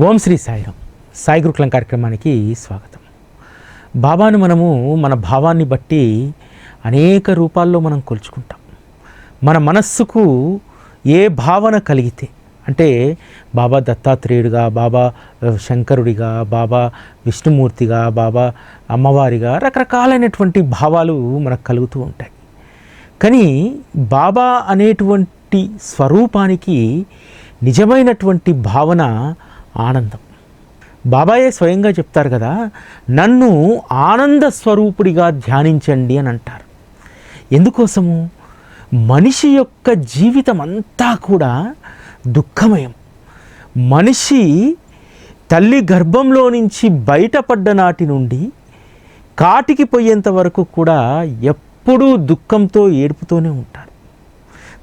ఓం శ్రీ సాయిరాం సాయి గురుకులం కార్యక్రమానికి స్వాగతం. బాబాను మనము మన భావాన్ని బట్టి అనేక రూపాల్లో మనం కొలుచుకుంటాం. మన మనస్సుకు ఏ భావన కలిగితే అంటే బాబా దత్తాత్రేయుడిగా బాబా శంకరుడిగా బాబా విష్ణుమూర్తిగా బాబా అమ్మవారిగా రకరకాలైనటువంటి భావాలు మనకు కలుగుతూ ఉంటాయి. కానీ బాబా అనేటువంటి స్వరూపానికి నిజమైనటువంటి భావన ఆనందం. బాబాయే స్వయంగా చెప్తారు కదా నన్ను ఆనంద స్వరూపుడిగా ధ్యానించండి అని అంటారు. ఎందుకోసము? మనిషి యొక్క జీవితం అంతా కూడా దుఃఖమయం. మనిషి తల్లి గర్భంలో నుంచి బయటపడ్డ నాటి నుండి కాటికి పోయేంత వరకు కూడా ఎప్పుడూ దుఃఖంతో ఏడుపుతూనే ఉంటారు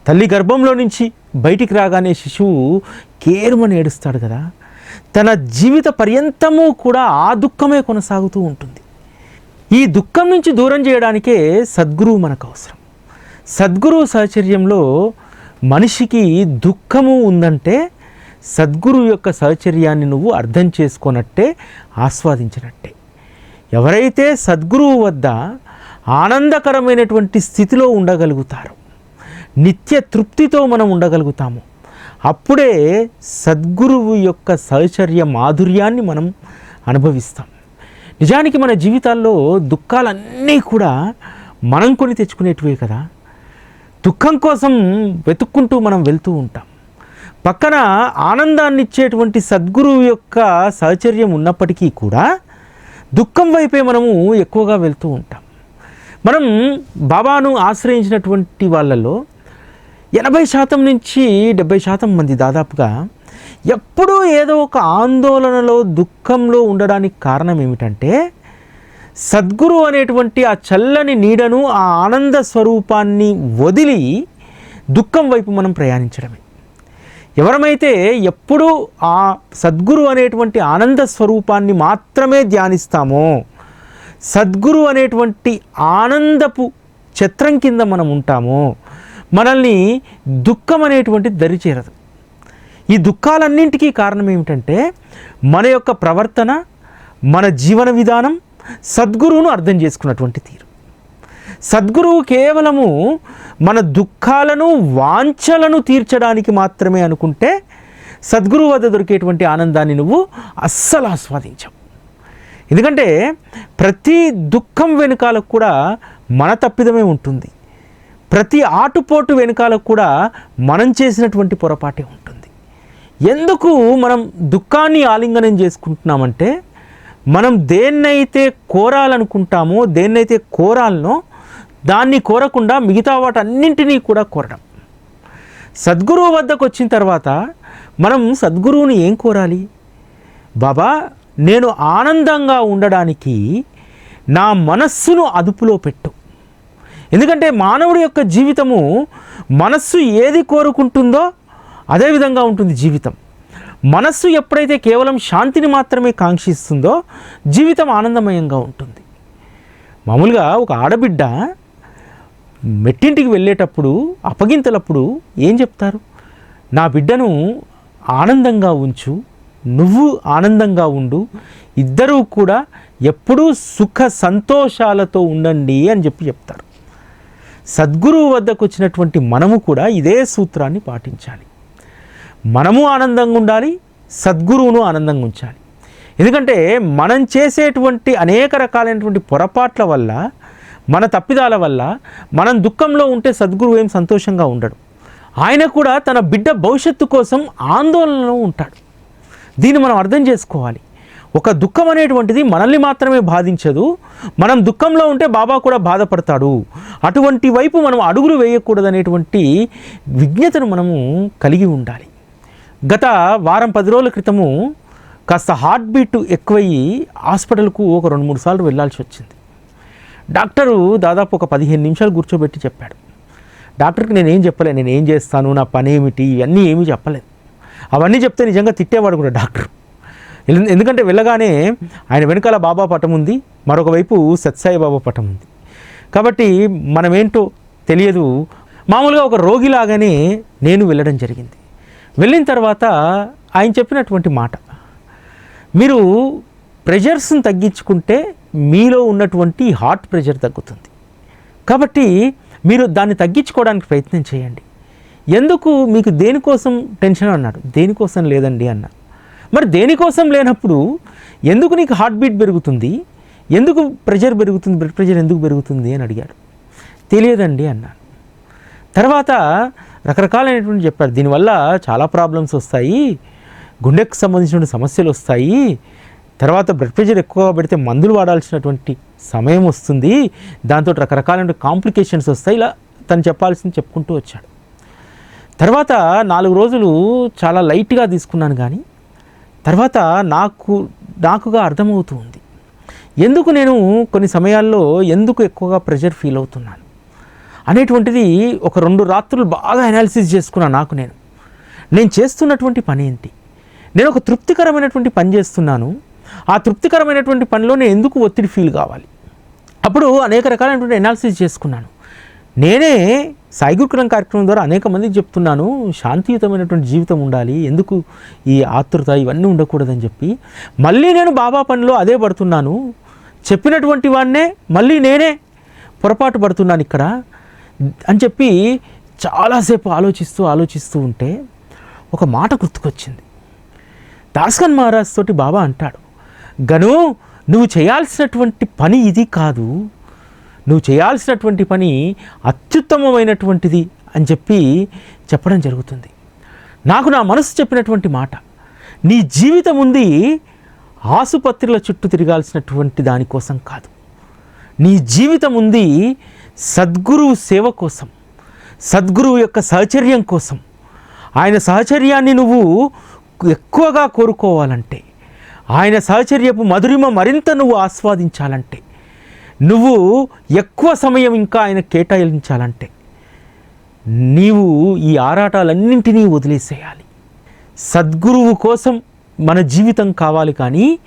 తల్లి గర్భంలో నుంచి బయటికి రాగానే శిశువు కేరుమని ఏడుస్తాడు కదా తన జీవిత పర్యంతము కూడా ఆ దుఃఖమే కొనసాగుతూ ఉంటుంది. ఈ దుఃఖం నుంచి దూరం చేయడానికే సద్గురువు మనకు అవసరం. సద్గురువు సహచర్యంలో మనిషికి దుఃఖము ఉందంటే సద్గురువు యొక్క సహచర్యాన్ని నువ్వు అర్థం చేసుకున్నట్టే ఆస్వాదించినట్టే. ఎవరైతే సద్గురువు వద్ద ఆనందకరమైనటువంటి స్థితిలో ఉండగలుగుతారో నిత్య తృప్తితో మనం ఉండగలుగుతాము. అప్పుడే సద్గురువు యొక్క సహచర్య మాధుర్యాన్ని మనం అనుభవిస్తాం. నిజానికి మన జీవితాల్లో దుఃఖాలన్నీ కూడా మనం కొని తెచ్చుకునేటివే కదా. దుఃఖం కోసం వెతుక్కుంటూ మనం వెళ్తూ ఉంటాం. పక్కన ఆనందాన్ని ఇచ్చేటువంటి సద్గురువు యొక్క సహచర్యం ఉన్నప్పటికీ కూడా దుఃఖం వైపే మనము ఎక్కువగా వెళ్తూ ఉంటాం. మనం బాబాను ఆశ్రయించినటువంటి వాళ్ళలో ఎనభై శాతం నుంచి డెబ్బై శాతం మంది దాదాపుగా ఎప్పుడూ ఏదో ఒక ఆందోళనలో దుఃఖంలో ఉండడానికి కారణం ఏమిటంటే సద్గురు అనేటువంటి ఆ చల్లని నీడను ఆ ఆనంద స్వరూపాన్ని వదిలి దుఃఖం వైపు మనం ప్రయాణించడమే. ఎవరమైతే ఎప్పుడూ ఆ సద్గురు అనేటువంటి ఆనంద స్వరూపాన్ని మాత్రమే ధ్యానిస్తామో సద్గురు అనేటువంటి ఆనందపు చిత్రం కింద మనం ఉంటామో మనల్ని దుఃఖం అనేటువంటి దరిచేరదు. ఈ దుఃఖాలన్నింటికీ కారణం ఏమిటంటే మన యొక్క ప్రవర్తన మన జీవన విధానం సద్గురువును అర్థం చేసుకున్నటువంటి తీరు. సద్గురువు కేవలము మన దుఃఖాలను వాంఛలను తీర్చడానికి మాత్రమే అనుకుంటే సద్గురువు వద్ద దొరికేటువంటి ఆనందాన్ని నువ్వు అస్సలు ఆస్వాదించవు. ఎందుకంటే ప్రతి దుఃఖం వెనుకాల కూడా మన తప్పిదమే ఉంటుంది. ప్రతి ఆటుపోటు వెనుకాల కూడా మనం చేసినటువంటి పొరపాటే ఉంటుంది. ఎందుకు మనం దుఃఖాన్ని ఆలింగనం చేసుకుంటున్నామంటే మనం దేన్నైతే కోరాలనుకుంటామో దేన్నైతే కోరాలనో దాన్ని కోరకుండా మిగతా వాటన్నింటినీ కూడా కోరడం. సద్గురువు వద్దకు వచ్చిన తర్వాత మనం సద్గురువుని ఏం కోరాలి? బాబా నేను ఆనందంగా ఉండడానికి నా మనస్సును అదుపులో పెట్టు. ఎందుకంటే మానవుడి యొక్క జీవితము మనస్సు ఏది కోరుకుంటుందో అదే విధంగా ఉంటుంది జీవితం. మనస్సు ఎప్పుడైతే కేవలం శాంతిని మాత్రమే కాంక్షిస్తుందో జీవితం ఆనందమయంగా ఉంటుంది. మామూలుగా ఒక ఆడబిడ్డ మెట్టింటికి వెళ్ళేటప్పుడు అప్పగింతలప్పుడు ఏం చెప్తారు? నా బిడ్డను ఆనందంగా ఉంచు నువ్వు ఆనందంగా ఉండు ఇద్దరూ కూడా ఎప్పుడూ సుఖ సంతోషాలతో ఉండండి అని చెప్పి చెప్తారు. సద్గురువు వద్దకు వచ్చినటువంటి మనము కూడా ఇదే సూత్రాన్ని పాటించాలి. మనము ఆనందంగా ఉండాలి సద్గురువును ఆనందంగా ఉంచాలి. ఎందుకంటే మనం చేసేటువంటి అనేక రకాలైనటువంటి పొరపాట్ల వల్ల మన తప్పిదాల వల్ల మనం దుఃఖంలో ఉంటే సద్గురువు ఏం సంతోషంగా ఉండడు. ఆయన కూడా తన బిడ్డ భవిష్యత్తు కోసం ఆందోళనలో ఉంటాడు. దీన్ని మనం అర్థం చేసుకోవాలి. ఒక దుఃఖం అనేటువంటిది మనల్ని మాత్రమే బాధించదు. మనం దుఃఖంలో ఉంటే బాబా కూడా బాధపడతాడు. అటువంటి వైపు మనం అడుగులు వేయకూడదనేటువంటి విజ్ఞతను మనము కలిగి ఉండాలి. గత వారం పది రోజుల క్రితము కాస్త హార్ట్ బీట్ ఎక్కువయ్యి హాస్పిటల్కు ఒక రెండు మూడు సార్లు వెళ్ళాల్సి వచ్చింది. డాక్టరు దాదాపు ఒక పదిహేను నిమిషాలు కూర్చోబెట్టి చెప్పాడు. డాక్టర్కి నేనేం చెప్పలేదు నేను ఏం చేస్తాను నా పని ఏమిటి ఇవన్నీ ఏమీ చెప్పలేదు. అవన్నీ చెప్తే నిజంగా తిట్టేవాడు కూడా డాక్టర్. ఎందుకంటే వెళ్ళగానే ఆయన వెనకాల బాబా పటం ఉంది మరొక వైపు సత్సాయి బాబా పటం ఉంది. కాబట్టి మనమేంటో తెలియదు. మామూలుగా ఒక రోగిలాగానే నేను వెళ్ళడం జరిగింది. వెళ్ళిన తర్వాత ఆయన చెప్పినటువంటి మాట మీరు ప్రెషర్స్ని తగ్గించుకుంటే మీలో ఉన్నటువంటి హార్ట్ ప్రెషర్ తగ్గుతుంది. కాబట్టి మీరు దాన్ని తగ్గించుకోవడానికి ప్రయత్నం చేయండి. ఎందుకు? మీకు దేనికోసం టెన్షన్ అన్నాడు. దేనికోసం లేదండి అన్న. మరి దేనికోసం లేనప్పుడు ఎందుకు నీకు హార్ట్ బీట్ పెరుగుతుంది? ఎందుకు ప్రెషర్ పెరుగుతుంది? బ్లడ్ ప్రెషర్ ఎందుకు పెరుగుతుంది అని అడిగాడు. తెలియదండి అన్నాను తర్వాత రకరకాలైనటువంటి చెప్పారు. దీనివల్ల చాలా ప్రాబ్లమ్స్ వస్తాయి. గుండెకు సంబంధించిన సమస్యలు వస్తాయి. తర్వాత బ్లడ్ ప్రెషర్ ఎక్కువగా పెడితే మందులు వాడాల్సినటువంటి సమయం వస్తుంది. దాంతో రకరకాలైన కాంప్లికేషన్స్ వస్తాయి. ఇలా తను చెప్పాల్సింది చెప్పుకుంటూ వచ్చాడు. తర్వాత నాలుగు రోజులు చాలా లైట్గా తీసుకున్నాను కానీ తర్వాత నాకు నాకుగా అర్థమవుతూ ఉంది. ఎందుకు నేను కొన్ని సమయాల్లో ఎందుకు ఎక్కువగా ప్రెషర్ ఫీల్ అవుతున్నాను? అనేటువంటిది ఒక రెండు రాత్రులు బాగా అనాలిసిస్ చేసుకున్నాను నాకు నేను. నేను చేస్తున్నటువంటి పని ఏంటి? నేను ఒక తృప్తికరమైనటువంటి పని చేస్తున్నాను. ఆ తృప్తికరమైనటువంటి పనిలో నేను ఎందుకు ఒత్తిడి ఫీల్ కావాలి? అప్పుడు అనేక రకాలైనటువంటి అనాలిసిస్ చేసుకున్నాను. నేనే సాయిగురుకులం కార్యక్రమం ద్వారా అనేక మందికి చెప్తున్నాను శాంతియుతమైనటువంటి జీవితం ఉండాలి ఎందుకు ఈ ఆతృత ఇవన్నీ ఉండకూడదని చెప్పి. మళ్ళీ నేను బాబా పనిలో అదే పడుతున్నాను. చెప్పినటువంటి వాడినే మళ్ళీ నేనే పొరపాటు పడుతున్నాను ఇక్కడ అని చెప్పి చాలాసేపు ఆలోచిస్తూ ఆలోచిస్తూ ఉంటే ఒక మాట గుర్తుకొచ్చింది. దాస్కన్ మహారాజ్ తోటి బాబా అంటాడు గను నువ్వు చేయాల్సినటువంటి పని ఇది కాదు. నువ్వు చేయాల్సినటువంటి పని అత్యుత్తమమైనటువంటిది అని చెప్పి చెప్పడం జరుగుతుంది. నాకు నా మనసు చెప్పినటువంటి మాట నీ జీవితం ఉంది ఆసుపత్రుల చుట్టూ తిరగాల్సినటువంటి దానికోసం కాదు. నీ జీవితం ఉంది సద్గురువు సేవ కోసం సద్గురువు యొక్క సహచర్యం కోసం. ఆయన సహచర్యాన్ని నువ్వు ఎక్కువగా కోరుకోవాలంటే ఆయన సహచర్యపు మధురిమ మరింత నువ్వు ఆస్వాదించాలంటే నువ్వు ఎక్కువ సమయం ఇంకా ఆయన కేటాయించాలంటే నీవు ఈ ఆరాటాలన్నింటినీ వదిలేసేయాలి. సద్గురువు కోసం మన జీవితం కావాలి కానీ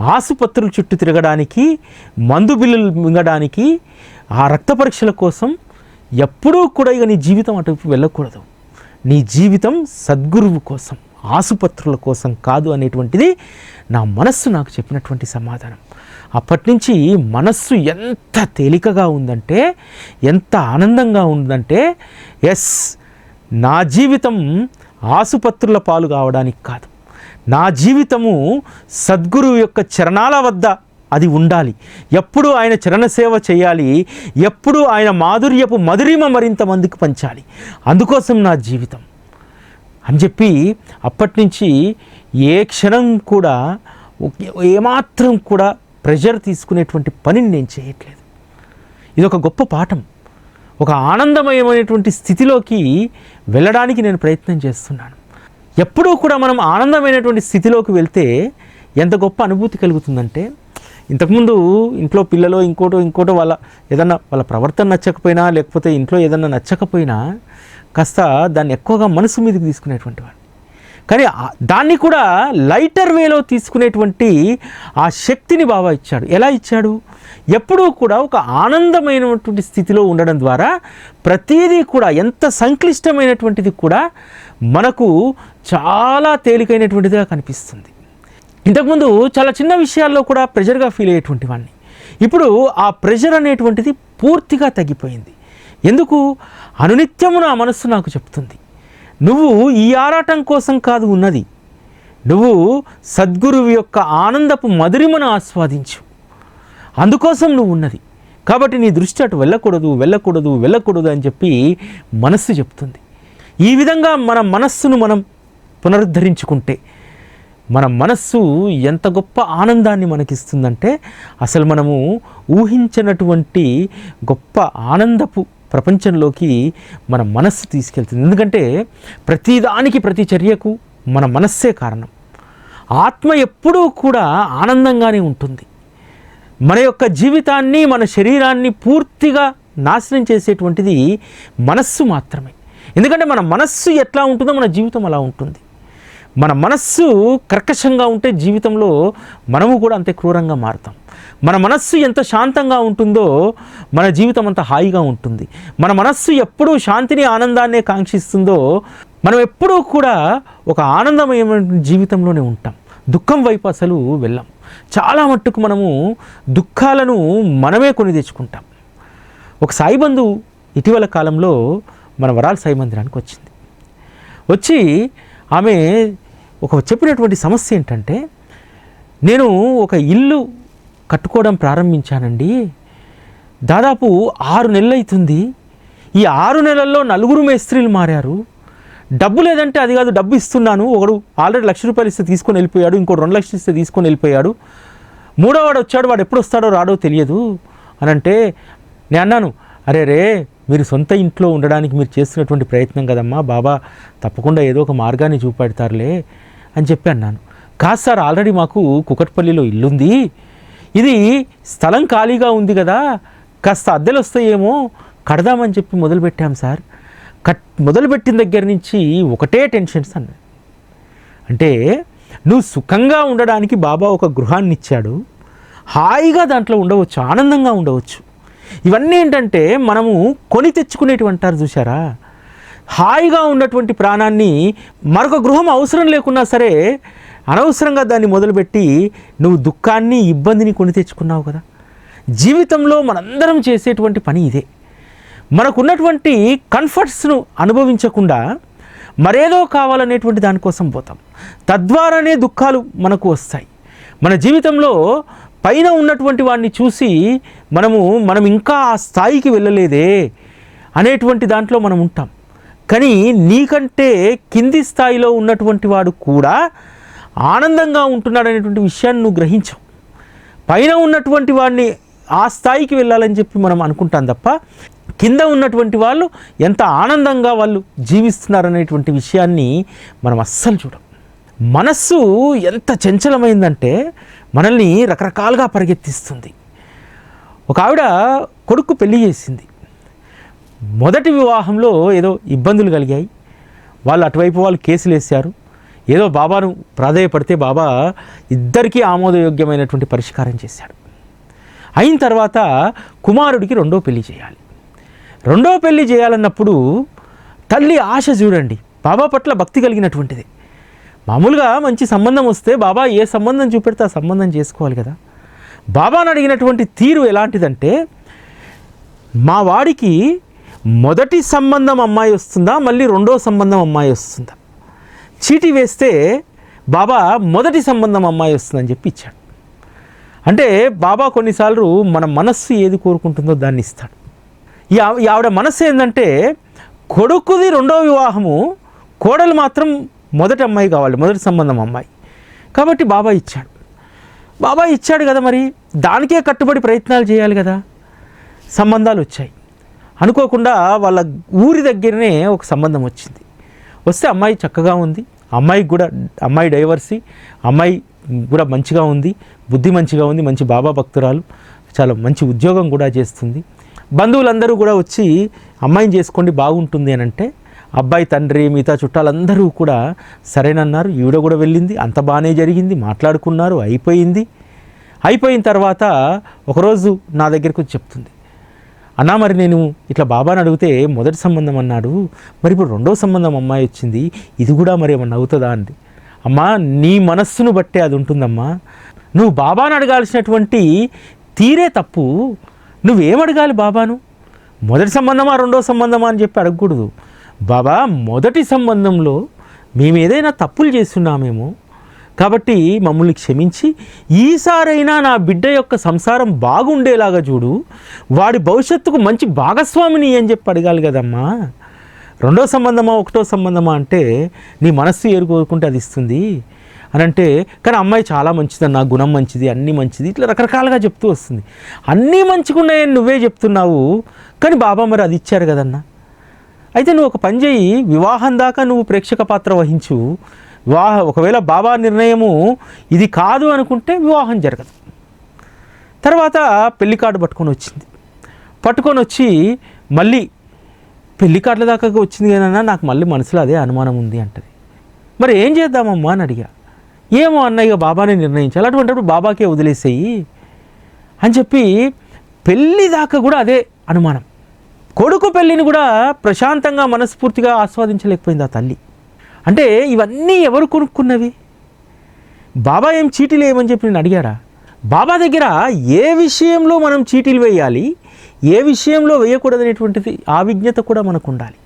ఆసుపత్రుల చుట్టూ తిరగడానికి మందు బిల్లులు మింగడానికి ఆ రక్త పరీక్షల కోసం ఎప్పుడూ కూడా ఇక నీ జీవితం అటు వెళ్ళకూడదు. నీ జీవితం సద్గురువు కోసం. ఆసుపత్రుల కోసం కాదు అనేటువంటిది నా మనస్సు నాకు చెప్పినటువంటి సమాధానం. అప్పటి నుంచి మనస్సు ఎంత తేలికగా ఉందంటే ఎంత ఆనందంగా ఉందంటే ఎస్ నా జీవితం ఆసుపత్రుల పాలు కావడానికి కాదు. నా జీవితము సద్గురువు యొక్క చరణాల వద్ద అది ఉండాలి. ఎప్పుడు ఆయన చరణ సేవ చేయాలి ఎప్పుడు ఆయన మాధుర్యపు మధురిమ మరింత మందికి పంచాలి. అందుకోసం నా జీవితం. అని చెప్పి అప్పటి నుంచి ఏ క్షణం కూడా ఏమాత్రం కూడా ప్రెషర్ తీసుకునేటువంటి పనిని నేను చేయట్లేదు. ఇది ఒక గొప్ప పాఠం. ఒక ఆనందమయమైనటువంటి స్థితిలోకి వెళ్ళడానికి నేను ప్రయత్నం చేస్తున్నాను. ఎప్పుడూ కూడా మనం ఆనందమైనటువంటి స్థితిలోకి వెళ్తే ఎంత గొప్ప అనుభూతి కలుగుతుందంటే ఇంతకుముందు ఇంట్లో పిల్లలో ఇంకోటో ఇంకోటో వాళ్ళ ఏదన్నా వాళ్ళ ప్రవర్తన నచ్చకపోయినా లేకపోతే ఇంట్లో ఏదన్నా నచ్చకపోయినా కాస్త దాన్ని ఎక్కువగా మనసు మీదకి తీసుకునేటువంటి వాడిని కానీ దాన్ని కూడా లైటర్ వేలో తీసుకునేటువంటి ఆ శక్తిని బాబా ఇచ్చాడు. ఎలా ఇచ్చాడు? ఎప్పుడూ కూడా ఒక ఆనందమైనటువంటి స్థితిలో ఉండడం ద్వారా ప్రతిదీ కూడా ఎంత సంక్లిష్టమైనటువంటిది కూడా మనకు చాలా తేలికైనటువంటిదిగా కనిపిస్తుంది. ఇంతకుముందు చాలా చిన్న విషయాల్లో కూడా ప్రెషర్గా ఫీల్ అయ్యేటువంటి వాడిని ఇప్పుడు ఆ ప్రెషర్ అనేటువంటిది పూర్తిగా తగ్గిపోయింది. ఎందుకు? అనునిత్యము నా మనస్సు నాకు చెప్తుంది. నువ్వు ఈ ఆరాటం కోసం కాదు ఉన్నది. నువ్వు సద్గురువు యొక్క ఆనందపు మధురిమను ఆస్వాదించు. అందుకోసం నువ్వు ఉన్నది. కాబట్టి నీ దృష్టి అటు వెళ్ళకూడదు వెళ్ళకూడదు వెళ్ళకూడదు అని చెప్పి మనస్సు చెప్తుంది. ఈ విధంగా మన మనస్సును మనం పునరుద్ధరించుకుంటే మన మనస్సు ఎంత గొప్ప ఆనందాన్ని మనకిస్తుందంటే అసలు మనము ఊహించినటువంటి గొప్ప ఆనందపు ప్రపంచంలోకి మన మనస్సు తీసుకెళ్తుంది. ఎందుకంటే ప్రతిదానికి ప్రతి చర్యకు మన మనస్సే కారణం. ఆత్మ ఎప్పుడూ కూడా ఆనందంగానే ఉంటుంది. మన యొక్క జీవితాన్ని మన శరీరాన్ని పూర్తిగా నాశనం చేసేటువంటిది మనస్సు మాత్రమే. ఎందుకంటే మన మనస్సు ఎట్లా ఉంటుందో మన జీవితం అలా ఉంటుంది. మన మనస్సు కర్కశంగా ఉంటే జీవితంలో మనము కూడా అంతే క్రూరంగా మారుతాం. మన మనస్సు ఎంత శాంతంగా ఉంటుందో మన జీవితం అంత హాయిగా ఉంటుంది. మన మనస్సు ఎప్పుడూ శాంతిని ఆనందాన్నే కాంక్షిస్తుందో మనం ఎప్పుడూ కూడా ఒక ఆనందమయమైన జీవితంలోనే ఉంటాం. దుఃఖం వైపు అసలు వెళ్ళాం. చాలా మట్టుకు మనము దుఃఖాలను మనమే కొని తెచ్చుకుంటాం. ఒక సాయి ఇటీవల కాలంలో మన వరాల సాయి మందిరానికి వచ్చింది. వచ్చి ఆమె ఒక చెప్పినటువంటి సమస్య ఏంటంటే నేను ఒక ఇల్లు కట్టుకోవడం ప్రారంభించానండి. దాదాపు ఆరు నెలలు అవుతుంది ఈ ఆరు నెలల్లో నలుగురు మేస్త్రీలు మారారు. డబ్బు లేదంటే అది కాదు డబ్బు ఇస్తున్నాను. ఒకడు ఆల్రెడీ లక్ష రూపాయలు ఇస్తే తీసుకొని వెళ్ళిపోయాడు. ఇంకో రెండు లక్షలు ఇస్తే తీసుకొని వెళ్ళిపోయాడు. మూడో వాడు వచ్చాడు. వాడు ఎప్పుడు వస్తాడో రాడో తెలియదు. అని అంటే నేను అన్నాను అరే రే మీరు సొంత ఇంట్లో ఉండడానికి మీరు చేస్తున్నటువంటి ప్రయత్నం కదమ్మా బాబా. తప్పకుండా ఏదో ఒక మార్గాన్ని చూపెడతారులే. అని చెప్పి అన్నాను. కాదు సార్ ఆల్రెడీ మాకు కుకట్పల్లిలో ఇల్లుంది. ఇది స్థలం ఖాళీగా ఉంది కదా కాస్త అద్దెలు వస్తాయేమో కడదామని చెప్పి మొదలుపెట్టాం సార్. కట్ మొదలుపెట్టిన దగ్గర నుంచి ఒకటే టెన్షన్స్ అన్నాడు. అంటే నువ్వు సుఖంగా ఉండడానికి బాబా ఒక గృహాన్ని ఇచ్చాడు హాయిగా దాంట్లో ఉండవచ్చు ఆనందంగా ఉండవచ్చు. ఇవన్నీ ఏంటంటే మనము కొని తెచ్చుకునేటివి అంటారు చూసారా హాయిగా ఉన్నటువంటి ప్రాణాన్ని మరొక గృహం అవసరం లేకున్నా సరే అనవసరంగా దాన్ని మొదలుపెట్టి నువ్వు దుఃఖాన్ని ఇబ్బందిని కొని తెచ్చుకున్నావు కదా. జీవితంలో మనందరం చేసేటువంటి పని ఇదే. మనకున్నటువంటి కంఫర్ట్స్ను అనుభవించకుండా మరేదో కావాలనేటువంటి దానికోసం పోతాం. తద్వారానే దుఃఖాలు మనకు వస్తాయి. మన జీవితంలో పైన ఉన్నటువంటి వాడిని చూసి మనము మనం ఇంకా ఆ స్థాయికి వెళ్ళలేదే అనేటువంటి దాంట్లో మనం ఉంటాం. కానీ నీకంటే కింది స్థాయిలో ఉన్నటువంటి వాడు కూడా ఆనందంగా ఉంటున్నాడు అనేటువంటి విషయాన్ని నువ్వు గ్రహించావు. పైన ఉన్నటువంటి వాడిని ఆ స్థాయికి వెళ్ళాలని చెప్పి మనం అనుకుంటాం తప్ప కింద ఉన్నటువంటి వాళ్ళు ఎంత ఆనందంగా వాళ్ళు జీవిస్తున్నారనేటువంటి విషయాన్ని మనం అస్సలు చూడం మనస్సు ఎంత చంచలమైందంటే మనల్ని రకరకాలుగా పరిగెత్తిస్తుంది. ఒక ఆవిడ కొడుకు పెళ్ళి చేసింది. మొదటి వివాహంలో ఏదో ఇబ్బందులు కలిగాయి. వాళ్ళు అటువైపు వాళ్ళు కేసులు వేశారు. ఏదో బాబాను ప్రాధాయపడితే బాబా ఇద్దరికీ ఆమోదయోగ్యమైనటువంటి పరిష్కారం చేశాడు. అయిన తర్వాత కుమారుడికి రెండో పెళ్ళి చేయాలి. రెండో పెళ్ళి చేయాలన్నప్పుడు తల్లి ఆశ చూడండి. బాబా పట్ల భక్తి కలిగినటువంటిది. మామూలుగా మంచి సంబంధం వస్తే బాబా ఏ సంబంధం చూపెడితే ఆ సంబంధం చేసుకోవాలి కదా. బాబాను అడిగినటువంటి తీరు ఎలాంటిదంటే మా వాడికి మొదటి సంబంధం అమ్మాయి వస్తుందా? మళ్ళీ రెండో సంబంధం అమ్మాయి వస్తుందా? చీటీ వేస్తే బాబా మొదటి సంబంధం అమ్మాయి వస్తుందని చెప్పి ఇచ్చాడు. అంటే బాబా కొన్నిసార్లు మన మనస్సు ఏది కోరుకుంటుందో దాన్ని ఇస్తాడు. ఈ ఈ ఆవిడ మనస్సు ఏంటంటే కొడుకుది రెండో వివాహము కోడలు మాత్రం మొదటి అమ్మాయి కావాలి మొదటి సంబంధం అమ్మాయి. కాబట్టి బాబా ఇచ్చాడు. బాబా ఇచ్చాడు కదా మరి దానికే కట్టుబడి ప్రయత్నాలు చేయాలి కదా. సంబంధాలు వచ్చాయి. అనుకోకుండా వాళ్ళ ఊరి దగ్గరనే ఒక సంబంధం వచ్చింది. వస్తే అమ్మాయి చక్కగా ఉంది. అమ్మాయికి కూడా అమ్మాయి డైవర్సీ అమ్మాయి కూడా మంచిగా ఉంది. బుద్ధి మంచిగా ఉంది మంచి బాబా భక్తురాలు చాలా మంచి ఉద్యోగం కూడా చేస్తుంది. బంధువులందరూ కూడా వచ్చి అమ్మాయిని చేసుకోండి బాగుంటుంది అని అంటే అబ్బాయి తండ్రి మిగతా చుట్టాలందరూ కూడా సరేనన్నారు. ఈవిడ కూడా వెళ్ళింది. అంత బాగానే జరిగింది. మాట్లాడుకున్నారు. అయిపోయింది. అయిపోయిన తర్వాత ఒకరోజు నా దగ్గరకు వచ్చి చెప్తుంది. అన్నా మరి నేను ఇట్లా బాబాని అడిగితే మొదటి సంబంధం అన్నాడు. మరి ఇప్పుడు రెండో సంబంధం అమ్మాయి వచ్చింది. ఇది కూడా మరి ఏమన్నా అవుతుందా అండి అమ్మా నీ మనస్సును బట్టే అది ఉంటుందమ్మా. నువ్వు బాబాను అడగాల్సినటువంటి తీరే తప్పు. నువ్వేం అడగాలి బాబాను? మొదటి సంబంధమా రెండో సంబంధమా అని చెప్పి అడగకూడదు. బాబా మొదటి సంబంధంలో మేము ఏదైనా తప్పులు చేస్తున్నామేమో. కాబట్టి మమ్మల్ని క్షమించి ఈసారైనా నా బిడ్డ యొక్క సంసారం బాగుండేలాగా చూడు వాడి భవిష్యత్తుకు మంచి భాగస్వామిని అని చెప్పి అడగాలి కదమ్మా. రెండో సంబంధమా ఒకటో సంబంధమా అంటే నీ మనస్సు ఏరుకోకుంటే అది ఇస్తుంది. అని అంటే కానీ అమ్మాయి చాలా మంచిదన్న గుణం మంచిది అన్నీ మంచిది ఇట్లా రకరకాలుగా చెప్తూ వస్తుంది. అన్నీ మంచిగున్నాయని నువ్వే చెప్తున్నావు కానీ బాబా మరి అది ఇచ్చారు కదన్నా. అయితే నువ్వు ఒక పని చేయి వివాహం దాకా నువ్వు ప్రేక్షక పాత్ర వహించు. వివాహ ఒకవేళ బాబా నిర్ణయము ఇది కాదు అనుకుంటే వివాహం జరగదు. తర్వాత పెళ్ళి కార్డు పట్టుకొని వచ్చింది. పట్టుకొని వచ్చి మళ్ళీ పెళ్ళి కార్డుల దాకా వచ్చింది కదన్నా నాకు మళ్ళీ మనసులో అదే అనుమానం ఉంది అంటది. మరి ఏం చేద్దామమ్మా అని అడిగా. ఏమో అన్నయ్య బాబానే నిర్ణయించాలి అటువంటిప్పుడు బాబాకే వదిలేసేయి అని చెప్పి పెళ్ళి దాకా కూడా అదే అనుమానం. కొడుకు పెళ్ళిని కూడా ప్రశాంతంగా మనస్ఫూర్తిగా ఆస్వాదించలేకపోయింది ఆ తల్లి. అంటే ఇవన్నీ ఎవరు కొనుక్కున్నవి? బాబా ఏం చీటీలు వేయమని చెప్పి నేను అడిగారా బాబా దగ్గర ఏ విషయంలో మనం చీటీలు వేయాలి ఏ విషయంలో వేయకూడదనేటువంటిది ఆ విజ్ఞత కూడా మనకు ఉండాలి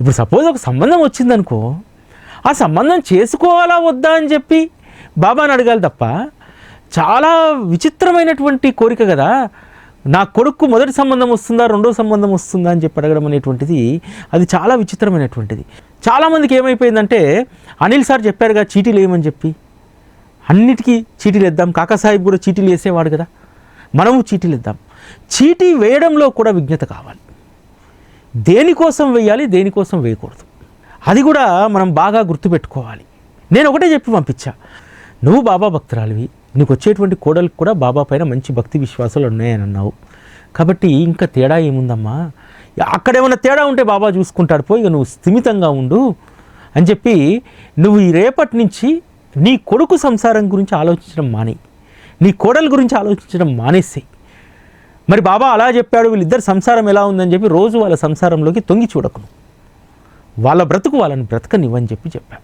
ఇప్పుడు సపోజ్ ఒక సంబంధం వచ్చిందనుకో ఆ సంబంధం చేసుకోవాలా వద్దా అని చెప్పి బాబాని అడగాలి తప్ప చాలా విచిత్రమైనటువంటి కోరిక కదా. నా కొడుకు మొదటి సంబంధం వస్తుందా రెండో సంబంధం వస్తుందా అని చెప్పి అడగడం అనేటువంటిది అది చాలా విచిత్రమైనటువంటిది. చాలామందికి ఏమైపోయిందంటే అనిల్ సార్ చెప్పారుగా చీటీలు వేయమని చెప్పి. అన్నిటికీ చీటీలు ఇద్దాం కాకాసాహిబ్ కూడా చీటీలు వేసేవాడు కదా. మనము చీటీలు ఇద్దాం చీటీ వేయడంలో కూడా విజ్ఞత కావాలి. దేనికోసం వేయాలి దేనికోసం వేయకూడదు. అది కూడా మనం బాగా గుర్తుపెట్టుకోవాలి. నేను ఒకటే చెప్పి పంపించా. నువ్వు బాబా భక్తురాలివి. నీకు వచ్చేటువంటి కోడలకు కూడా బాబా పైన మంచి భక్తి విశ్వాసాలు ఉన్నాయని అన్నావు. కాబట్టి ఇంకా తేడా ఏముందమ్మా? అక్కడేమైనా తేడా ఉంటే బాబా చూసుకుంటాడు పోయి ఇక నువ్వు స్థిమితంగా ఉండు అని చెప్పి నువ్వు ఈ రేపటి నుంచి నీ కొడుకు సంసారం గురించి ఆలోచించడం మానే నీ కోడల గురించి ఆలోచించడం మానేసేయి మరి బాబా అలా చెప్పాడు వీళ్ళిద్దరు సంసారం ఎలా ఉందని చెప్పి రోజు వాళ్ళ సంసారంలోకి తొంగి చూడకును. వాళ్ళ బ్రతుకు వాళ్ళని బ్రతకనివ్వని చెప్పి చెప్పాను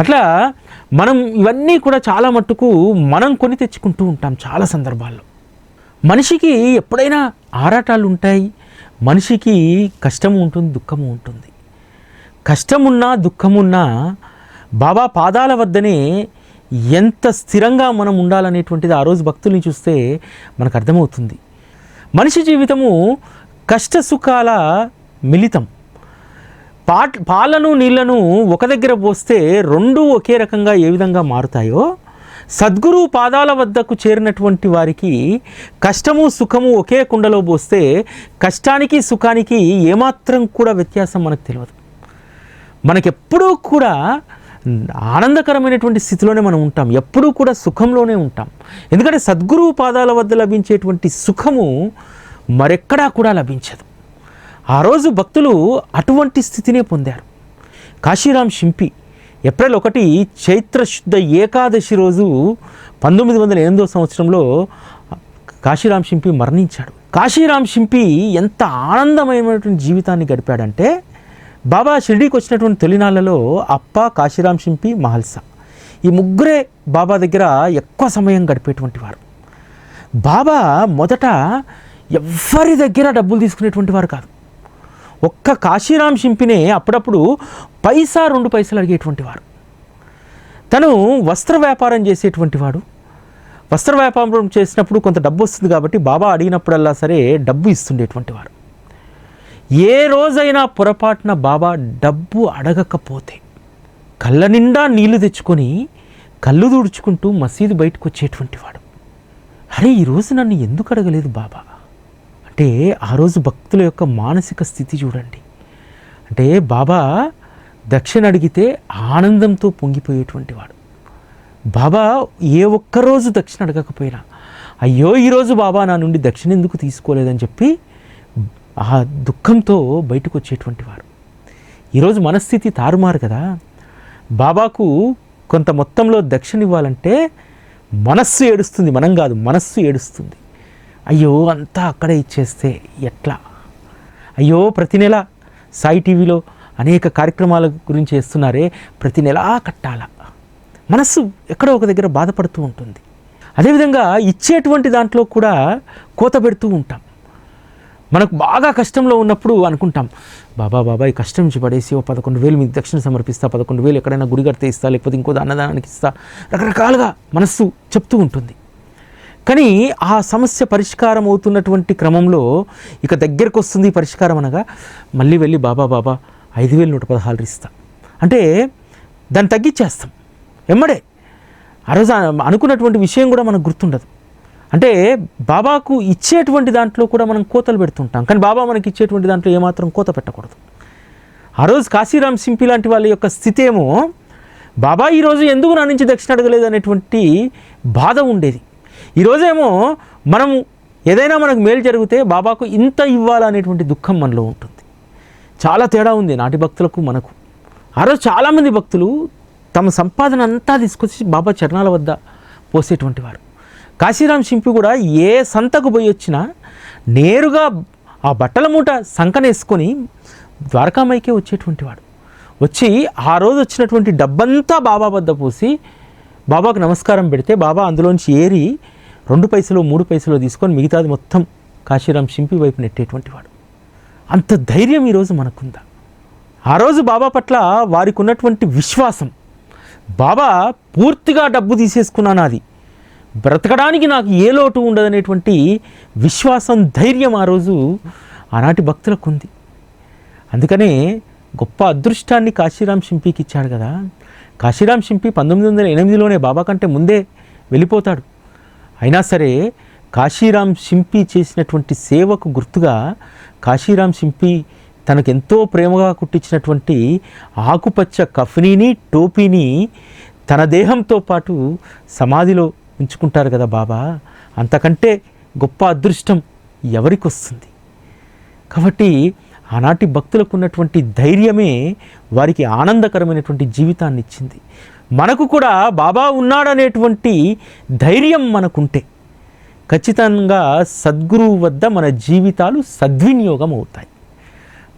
అట్లా మనం ఇవన్నీ కూడా చాలా మట్టుకు మనం కొని తెచ్చుకుంటూ ఉంటాం చాలా సందర్భాల్లో. మనిషికి ఎప్పుడైనా ఆరాటాలు ఉంటాయి మనిషికి కష్టము ఉంటుంది దుఃఖము ఉంటుంది. కష్టమున్నా దుఃఖమున్నా బాబా పాదాల వద్దనే ఎంత స్థిరంగా మనం ఉండాలనేటువంటిది ఆ రోజు భక్తుల్ని చూస్తే మనకు అర్థమవుతుంది. మనిషి జీవితము కష్ట సుఖాల మిళితం. పాట్ పాలను నీళ్ళను ఒక దగ్గర పోస్తే రెండు ఒకే రకంగా ఏ విధంగా మారుతాయో సద్గురు పాదాల వద్దకు చేరినటువంటి వారికి కష్టము సుఖము ఒకే కుండలో పోస్తే కష్టానికి సుఖానికి ఏమాత్రం కూడా వ్యత్యాసం మనకు తెలియదు. మనకెప్పుడూ కూడా ఆనందకరమైనటువంటి స్థితిలోనే మనం ఉంటాం. ఎప్పుడూ కూడా సుఖంలోనే ఉంటాం. ఎందుకంటే సద్గురు పాదాల వద్ద లభించేటువంటి సుఖము మరెక్కడా కూడా లభించదు. ఆ రోజు భక్తులు అటువంటి స్థితినే పొందారు. కాశీరాం షింపి ఏప్రిల్ ఒకటి చైత్ర శుద్ధ ఏకాదశి రోజు పంతొమ్మిది వందల ఎనిమిదో సంవత్సరంలో కాశీరామ్ షింపి మరణించాడు. కాశీరామ్ షింపి ఎంత ఆనందమయమైనటువంటి జీవితాన్ని గడిపాడంటే బాబా షిర్డీకి వచ్చినటువంటి తొలినాళ్ళలో అప్ప కాశీరామ్ షింపి మహల్సా. ఈ ముగ్గురే బాబా దగ్గర ఎక్కువ సమయం గడిపేటువంటి వారు. బాబా మొదట ఎవ్వరి దగ్గర డబ్బులు తీసుకునేటువంటి వారు కాదు. ఒక్క కాశీరామ్ షింపినే అప్పుడప్పుడు పైసా రెండు పైసలు అడిగేటువంటి వారు తను వస్త్ర వ్యాపారం చేసేటువంటి వాడు. వస్త్ర వ్యాపారం చేసినప్పుడు కొంత డబ్బు వస్తుంది కాబట్టి బాబా అడిగినప్పుడల్లా సరే డబ్బు ఇస్తుండేటువంటి వారు ఏ రోజైనా పొరపాటున బాబా డబ్బు అడగకపోతే కళ్ళ నిండా నీళ్ళు తెచ్చుకొని కళ్ళు తుడుచుకుంటూ మసీదు బయటకు వచ్చేటువంటి వాడు. అరే ఈరోజు నన్ను ఎందుకు అడగలేదు బాబా? అంటే ఆ రోజు భక్తుల యొక్క మానసిక స్థితి చూడండి. అంటే బాబా దక్షిణ అడిగితే ఆనందంతో పొంగిపోయేటువంటి వాడు. బాబా ఏ ఒక్కరోజు దక్షిణ అడగకపోయినా అయ్యో ఈరోజు బాబా నా నుండి దక్షిణ ఎందుకు తీసుకోలేదని చెప్పి ఆ దుఃఖంతో బయటకు వచ్చేటువంటి వారు ఈరోజు మనస్థితి తారుమారు కదా. బాబాకు కొంత మొత్తంలో దక్షిణ ఇవ్వాలంటే మనస్సు ఏడుస్తుంది మనం కాదు మనస్సు ఏడుస్తుంది. అయ్యో అంతా అక్కడే ఇచ్చేస్తే ఎట్లా? అయ్యో ప్రతి నెల సాయి టీవీలో అనేక కార్యక్రమాల గురించి చేస్తున్నారే ప్రతి నెలా కట్టాల? మనస్సు ఎక్కడో ఒక దగ్గర బాధపడుతూ ఉంటుంది. అదేవిధంగా ఇచ్చేటువంటి దాంట్లో కూడా కోత పెడుతూ ఉంటాం. మనకు బాగా కష్టంలో ఉన్నప్పుడు అనుకుంటాం బాబా బాబా ఈ కష్టం నుంచి పడేసి ఓ పదకొండు వేలు మీకు దక్షిణ సమర్పిస్తా పదకొండు వేలు ఎక్కడైనా గుడి కడితే ఇస్తా లేకపోతే ఇంకో అన్నదానానికి ఇస్తా. రకరకాలుగా మనస్సు చెప్తూ ఉంటుంది. కానీ ఆ సమస్య పరిష్కారం అవుతున్నటువంటి క్రమంలో ఇక దగ్గరకు వస్తుంది పరిష్కారం అనగా మళ్ళీ వెళ్ళి బాబా బాబా ఐదు వేలు నూట పదహారు ఇస్తా. అంటే దాన్ని తగ్గించేస్తాం. ఎమ్మడే. ఆ రోజు అనుకున్నటువంటి విషయం కూడా మనకు గుర్తుండదు. అంటే బాబాకు ఇచ్చేటువంటి దాంట్లో కూడా మనం కోతలు పెడుతుంటాం. కానీ బాబా మనకి ఇచ్చేటువంటి దాంట్లో ఏమాత్రం కోత పెట్టకూడదు. ఆ రోజు కాశీరామ్ సింపి లాంటి వాళ్ళ యొక్క స్థితి ఏమో బాబా ఈరోజు ఎందుకు నా నుంచి దక్షిణ అడగలేదు అనేటువంటి బాధ ఉండేది. ఈరోజేమో మనం ఏదైనా మనకు మేలు జరిగితే బాబాకు ఇంత ఇవ్వాలనేటువంటి దుఃఖం మనలో ఉంటుంది. చాలా తేడా ఉంది నాటి భక్తులకు మనకు. ఆ రోజు చాలామంది భక్తులు తమ సంపాదన అంతా తీసుకొచ్చి బాబా చరణాల వద్ద పోసేటువంటి వారు. కాశీరాం సింపి కూడా ఏ సంతకు పోయి వచ్చినా నేరుగా ఆ బట్టల మూట సంకనేసుకొని ద్వారకామైకే వచ్చేటువంటి వాడు. వచ్చి ఆ రోజు వచ్చినటువంటి డబ్బంతా బాబా వద్ద పోసి బాబాకు నమస్కారం పెడితే బాబా అందులోంచి ఏరి రెండు పైసలు మూడు పైసలు తీసుకొని మిగతాది మొత్తం కాశీరాం సింపి వైపు నెట్టేటువంటి వాడు. అంత ధైర్యం ఈరోజు మనకుందా? ఆ రోజు బాబా పట్ల వారికి ఉన్నటువంటి విశ్వాసం బాబా పూర్తిగా డబ్బు తీసేసుకున్నాను అది బ్రతకడానికి నాకు ఏ లోటు ఉండదనేటువంటి విశ్వాసం ధైర్యం ఆ రోజు ఆనాటి భక్తులకు ఉంది అందుకనే గొప్ప అదృష్టాన్ని కాశీరాం షింపీకి ఇచ్చాడు కదా. కాశీరాం షింపి పంతొమ్మిది వందల ఎనిమిదిలోనే బాబా కంటే ముందే వెళ్ళిపోతాడు. అయినా సరే కాశీరామ్ షింపి చేసినటువంటి సేవకు గుర్తుగా కాశీరామ్ షింపి తనకెంతో ప్రేమగా కుట్టించినటువంటి ఆకుపచ్చ కఫనీని టోపీని తన దేహంతో పాటు సమాధిలో ఉంచుకుంటారు కదా బాబా. అంతకంటే గొప్ప అదృష్టం ఎవరికి వస్తుంది కాబట్టి ఆనాటి భక్తులకు ఉన్నటువంటి ధైర్యమే వారికి ఆనందకరమైనటువంటి జీవితాన్ని ఇచ్చింది మనకు కూడా బాబా ఉన్నాడనేటువంటి ధైర్యం మనకుంటే ఖచ్చితంగా సద్గురువు వద్ద మన జీవితాలు సద్వినియోగం అవుతాయి.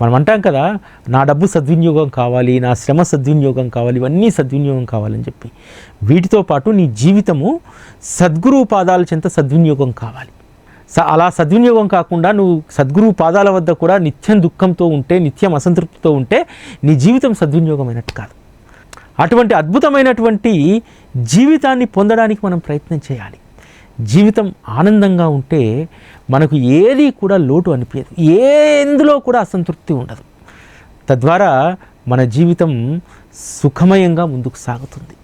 మనం అంటాం కదా నా డబ్బు సద్వినియోగం కావాలి నా శ్రమ సద్వినియోగం కావాలి ఇవన్నీ సద్వినియోగం కావాలని చెప్పి. వీటితో పాటు నీ జీవితము సద్గురువు పాదాల చెంత సద్వినియోగం కావాలి. స అలా సద్వినియోగం కాకుండా నువ్వు సద్గురువు పాదాల వద్ద కూడా నిత్యం దుఃఖంతో ఉంటే నిత్యం అసంతృప్తితో ఉంటే నీ జీవితం సద్వినియోగమైనట్టు కాదు. అటువంటి అద్భుతమైనటువంటి జీవితాన్ని పొందడానికి మనం ప్రయత్నం చేయాలి. జీవితం ఆనందంగా ఉంటే మనకు ఏది కూడా లోటు అనిపించదు. ఏ ఎందులో కూడా అసంతృప్తి ఉండదు. తద్వారా మన జీవితం సుఖమయంగా ముందుకు సాగుతుంది.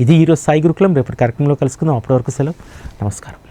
ఇది ఈరోజు సాయి గురుకులం. రేపటి కార్యక్రమంలో కలుసుకుందాం. అప్పటి వరకు సెలవు. నమస్కారం.